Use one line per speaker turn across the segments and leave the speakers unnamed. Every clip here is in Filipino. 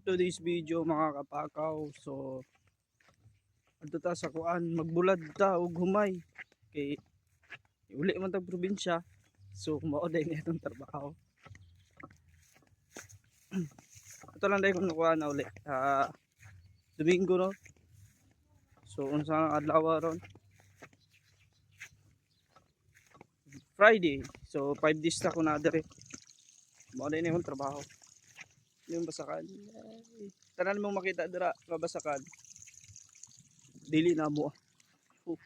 today's video mga kapakaw. So adto ta sa kuan magbulad ta og humay kay uli man tag probinsya. So mao day ni itong trabaho. Ito lang dahil kung nakuha na uli. Ah, Domingo no. So unsa adlaw ron? Friday. So 5 days na ko na dere. Mao day ni trabaho. Yung basakan. Ay, Tanan mo makita dira nga basakan. Dili na mo. Oh.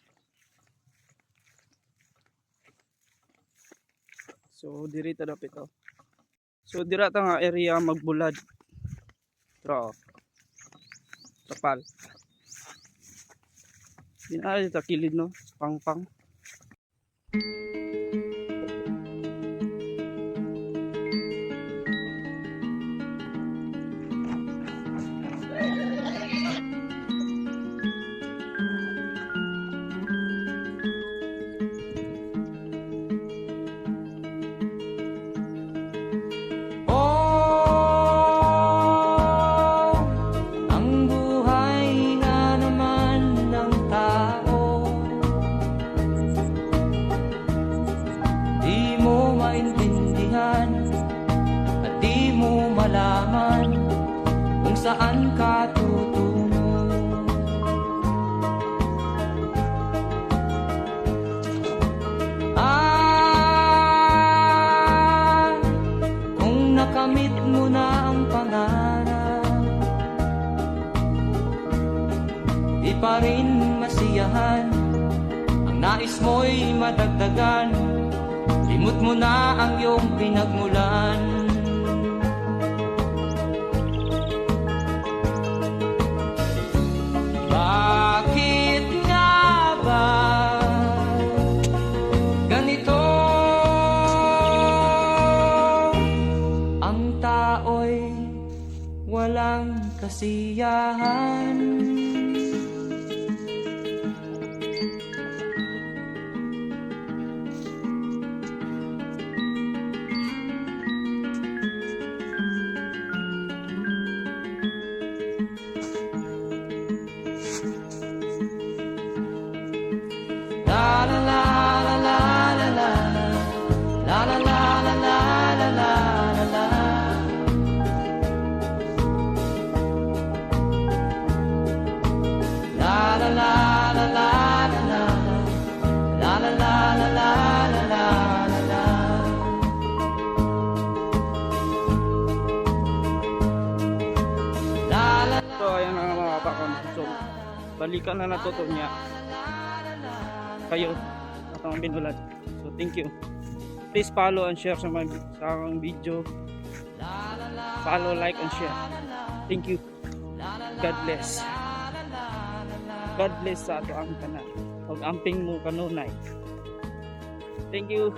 So diri ta dapat ito. So dira ta nga area magbulad. Tro. Tapal. Dinali ta kilid no, pangpang.
Oh, saan ka tutungo? Ah, kung nakamit mo na ang pangarap Di pa rin masiyahan. Ang nais mo'y madagdagan Limot mo na ang iyong pinagmulan walang kasiyahan
mga kapakaw. So balikan na natuto niya. Kayo atong binulad. So thank you. Please follow and share sa mga sa akong video. Follow, like, and share. Thank you. God bless. God bless sa ato ang tanan. Huwag amping mo kanunay. Thank you.